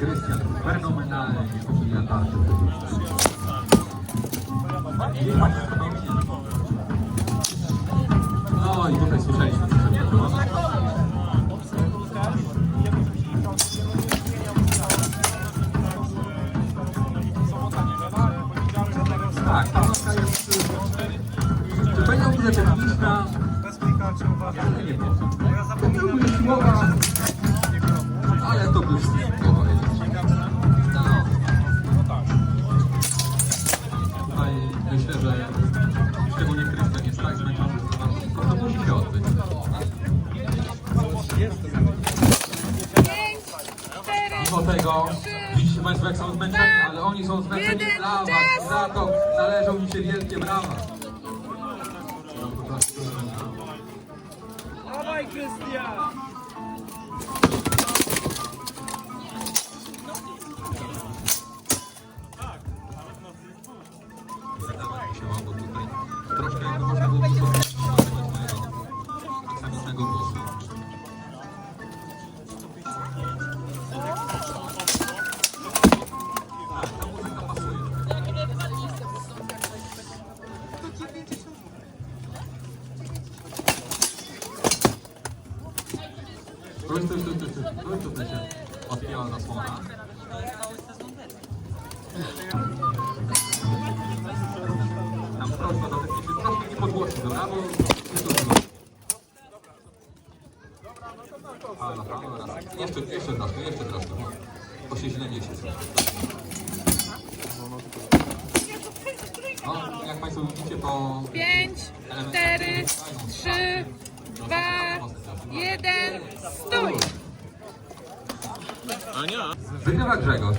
Krystian fenomenalnie wykonuje. No i tutaj słyszeliśmy. Tak, ta notka jest... Czy będzie techniczna? Bez klikaczy uważam. Nie, nie, nie. Myślę, że szczególnie Krystian jest tak zmęczony, że to, musi się odbyć. Mimo tego, widzicie Państwo jak są zmęczeni, ale oni są zmęczeni dla Was. Za to należą mi się wielkie brawa. Dawaj, Krystian! Stój, stój, stój, stój, stój, stój, tutaj się odpięła zasłona. Tam prośba do technicznych, troszkę nie podgłośnić, dobra? Bo nie to było. Halo, halo, raz. Jeszcze, jeszcze troszkę, jeszcze troszkę. Bo się źle niesie. No, jak Państwo widzicie, po pięć, cztery, stój! Wygrywa Grzegorz.